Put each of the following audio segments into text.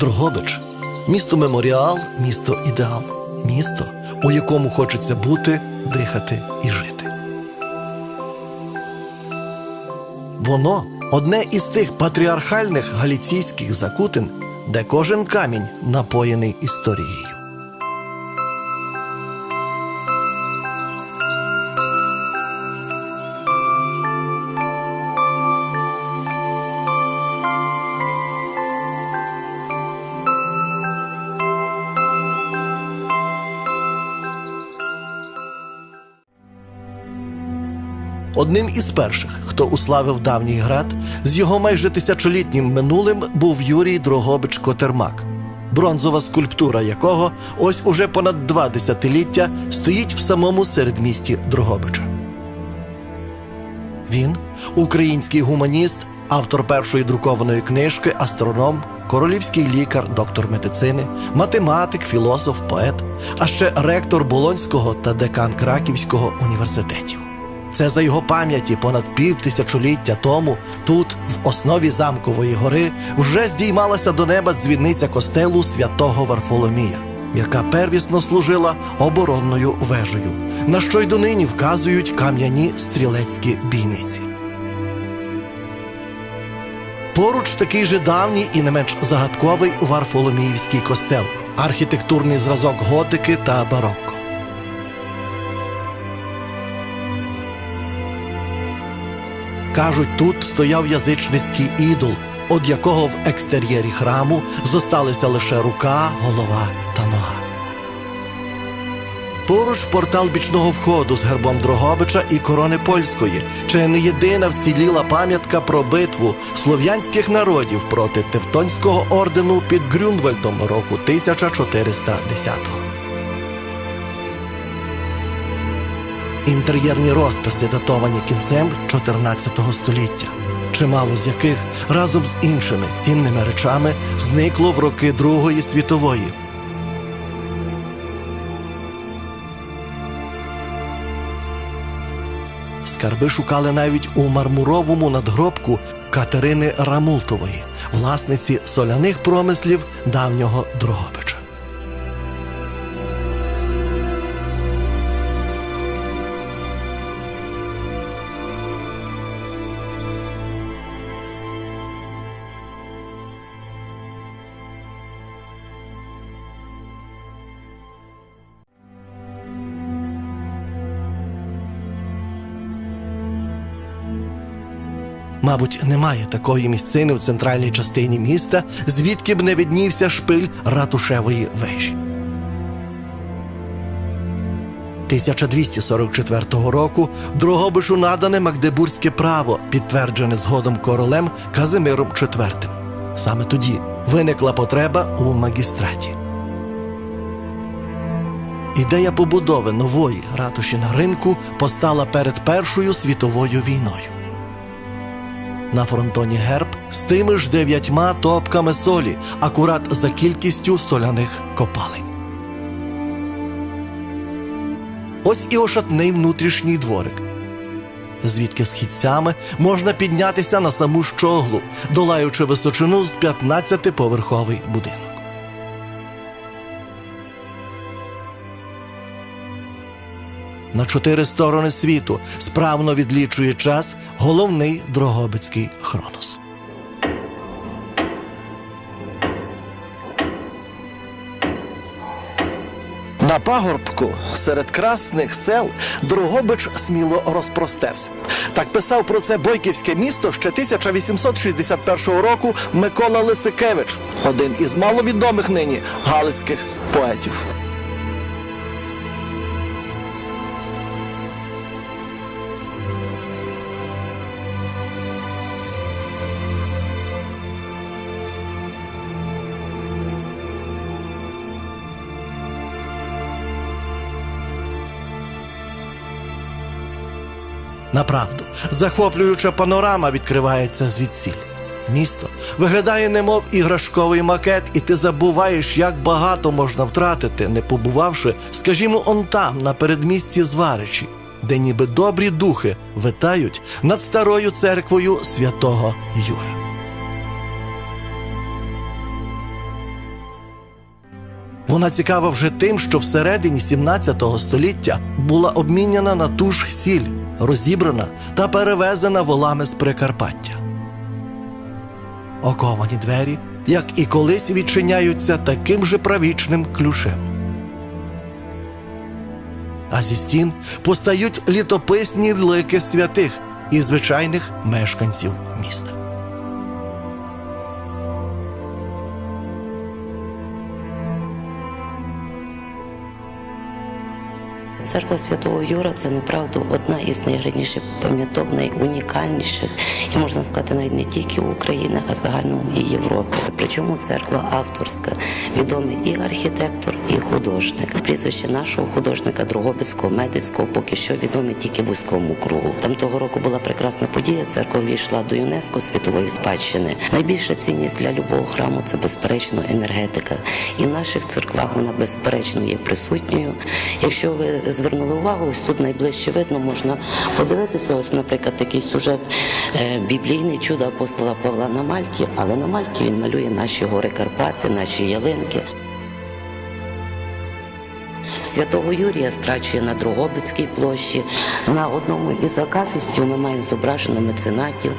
Дрогобич місто меморіал, місто ідеал, місто, у якому хочеться бути, дихати і жити. Воно одне із тих патріархальних галіційських закутин, де кожен камінь напоєний історією. Одним із перших, хто уславив давній град, з його майже тисячолітнім минулим був Юрій Дрогобич Котермак, бронзова скульптура якого ось уже понад два десятиліття стоїть в самому середмісті Дрогобича. Він український гуманіст, автор першої друкованої книжки, астроном, королівський лікар, доктор медицини, математик, філософ, поет, а ще ректор Болонського та декан Краківського університетів. Це за його пам'яті понад півтисячоліття тому тут, в основі замкової гори, вже здіймалася до неба дзвіниця костелу святого Варфоломія, яка первісно служила оборонною вежею, на що й донині вказують кам'яні стрілецькі бійниці. Поруч такий же давній і не менш загадковий Варфоломіївський костел, архітектурний зразок готики та барокко. Кажуть, тут стояв язичницький ідол, од якого в екстер'єрі храму зосталися лише рука, голова та нога. Поруч портал бічного входу з гербом Дрогобича і корони польської, чи не єдина вціліла пам'ятка про битву слов'янських народів проти Тевтонського ордену під Грюнвальдом року 1410-го. Інтер'єрні розписи датовані кінцем 14 століття, чимало з яких разом з іншими цінними речами зникло в роки Другої світової. Скарби шукали навіть у мармуровому надгробку Катерини Рамултової, власниці соляних промислів давнього Дрогобича. Мабуть, немає такої місцини в центральній частині міста, звідки б не віднівся шпиль ратушевої вежі. 1244 року Дрогобишу надане Магдебурзьке право, підтверджене згодом королем Казимиром IV. Саме тоді виникла потреба у магістраті. Ідея побудови нової ратуші на ринку постала перед Першою світовою війною. На фронтоні герб з тими ж дев'ятьма топками солі, акурат за кількістю соляних копалень. Ось і ошатний внутрішній дворик, звідки східцями можна піднятися на саму щоглу, долаючи височину з 15-поверховий будинок. На чотири сторони світу справно відлічує час головний Дрогобицький Хронос. На пагорбку серед красних сел Дрогобич сміло розпростерся. Так писав про це Бойківське місто ще 1861 року Микола Лисикевич, один із маловідомих нині галицьких поетів. Направду, захоплююча панорама відкривається звідсіль. Місто виглядає немов іграшковий макет, і ти забуваєш, як багато можна втратити, не побувавши, скажімо, он там, на передмісті Зваричі, де ніби добрі духи витають над старою церквою святого Юра. Вона цікава вже тим, що всередині 17 століття була обміняна на ту ж сіль, розібрана та перевезена волами з Прикарпаття. Оковані двері, як і колись відчиняються таким же правічним ключем. А зі стін постають літописні лики святих і звичайних мешканців міста. Церква Святого Юра це направду одна із найгарніших пам'яток, найунікальніших, і можна сказати, навіть не тільки в Україні, а загальному і Європі. Причому церква авторська, відомий і архітектор, і художник. Прізвище нашого художника Дрогобицького, медицького, поки що відоме тільки вузькому кругу. Там того року була прекрасна подія. Церква війшла до ЮНЕСКО світової спадщини. Найбільша цінність для любого храму це безперечно енергетика. І в наших церквах вона безперечно є присутньою. Якщо ви звернули увагу, ось тут найближче видно, можна подивитися. Ось, наприклад, такий сюжет е, біблійний чудо апостола Павла на Мальті, але на Мальті він малює наші гори Карпати, наші ялинки. Святого Юрія страчує на Дрогобицькій площі. На одному із акафістів ми маємо зображено меценатів.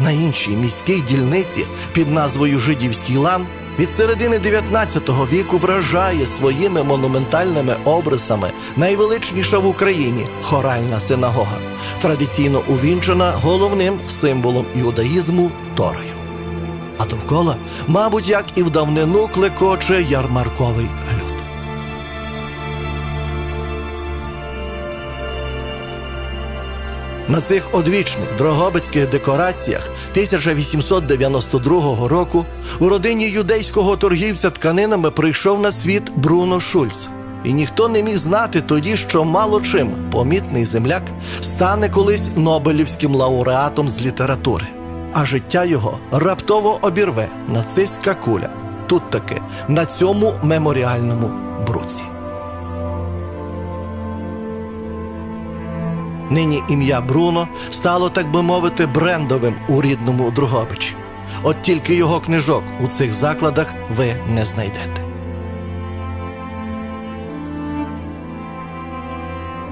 На іншій міській дільниці під назвою Жидівський лан від середини 19 віку вражає своїми монументальними обрисами найвеличніша в Україні хоральна синагога, традиційно увінчена головним символом іудаїзму Торою. А довкола, мабуть, як і в давнину клекоче ярмарковий На цих одвічних дрогобицьких декораціях 1892 року у родині юдейського торгівця тканинами прийшов на світ Бруно Шульц. І ніхто не міг знати тоді, що мало чим помітний земляк стане колись Нобелівським лауреатом з літератури, а життя його раптово обірве нацистська куля. Тут таки на цьому меморіальному бруці. Нині ім'я Бруно стало, так би мовити, брендовим у рідному Другобичі. От тільки його книжок у цих закладах ви не знайдете.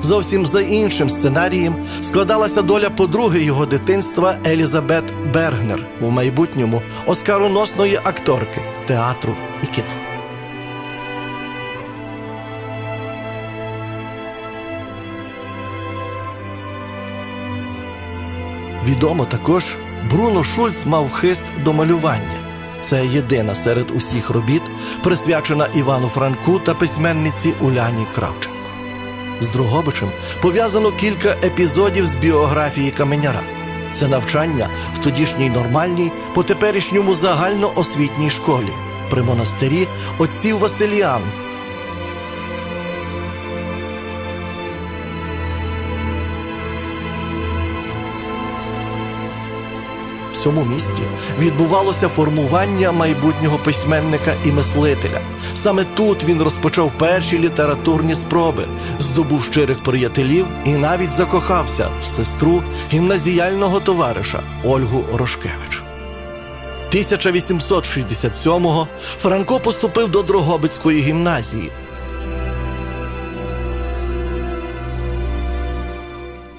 Зовсім за іншим сценарієм складалася доля подруги його дитинства Елізабет Бергнер у майбутньому оскароносної акторки театру і кіно. Відомо також, Бруно Шульц мав хист до малювання. Це єдина серед усіх робіт, присвячена Івану Франку та письменниці Уляні Кравченко. З Дрогобичем пов'язано кілька епізодів з біографії Каменяра. Це навчання в тодішній нормальній, по теперішньому загальноосвітній школі при монастирі отців Василіан цьому місті відбувалося формування майбутнього письменника і мислителя. Саме тут він розпочав перші літературні спроби, здобув щирих приятелів і навіть закохався в сестру гімназіяльного товариша Ольгу Рошкевич. 1867-го Франко поступив до Дрогобицької гімназії.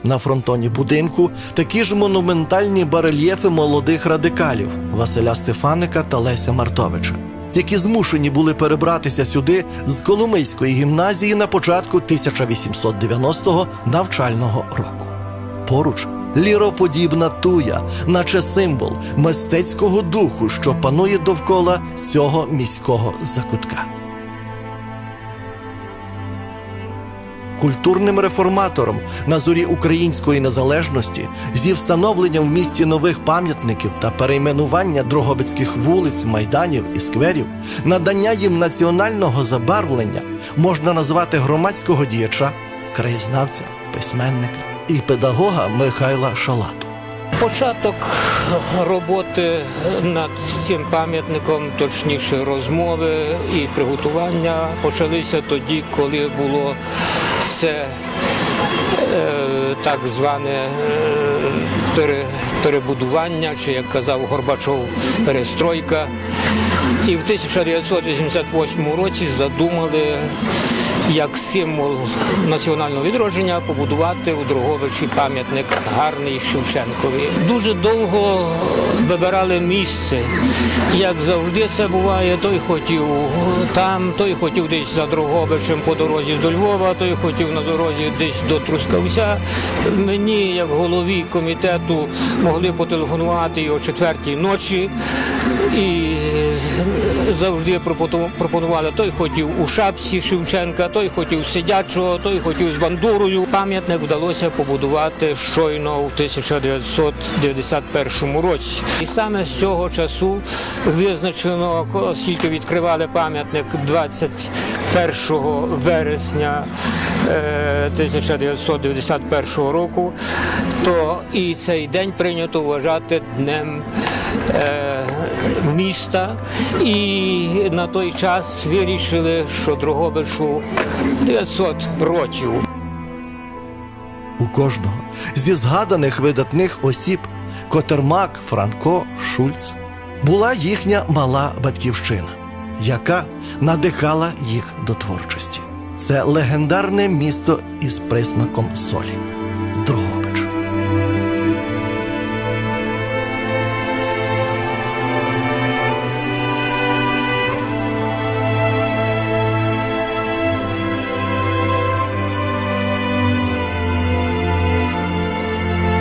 На фронтоні будинку такі ж монументальні барельєфи молодих радикалів Василя Стефаника та Леся Мартовича, які змушені були перебратися сюди з Коломийської гімназії на початку 1890-го навчального року. Поруч ліроподібна туя, наче символ мистецького духу, що панує довкола цього міського закутка. Культурним реформатором на зорі української незалежності зі встановленням в місті нових пам'ятників та перейменування дрогобицьких вулиць, майданів і скверів, надання їм національного забарвлення можна назвати громадського діяча, краєзнавця, письменника і педагога Михайла Шалату. Початок роботи над цим пам'ятником, точніше розмови і приготування почалися тоді, коли було це е, так зване е, пере- перебудування, чи як казав Горбачов, перестройка. І в 1988 році задумали як символ національного відродження побудувати у Дрогобичі пам'ятник гарний Шевченкові. Дуже довго вибирали місце. Як завжди це буває, той хотів там, той хотів десь за Дрогобичем по дорозі до Львова, той хотів на дорозі десь до Трускавця. Мені, як голові комітету, могли потелефонувати і о четвертій ночі. І завжди пропону- пропонували. Той хотів у шапці Шевченка, той хотів сидячого, той хотів з бандурою. Пам'ятник вдалося побудувати щойно у 1991 році. І саме з цього часу визначено, оскільки відкривали пам'ятник 21 вересня е, 1991 року, то і цей день прийнято вважати днем е, міста. І на той час вирішили, що Дрогобичу 900 років. У кожного зі згаданих видатних осіб Котермак, Франко, Шульц була їхня мала батьківщина, яка надихала їх до творчості. Це легендарне місто із присмаком солі Дрогобич.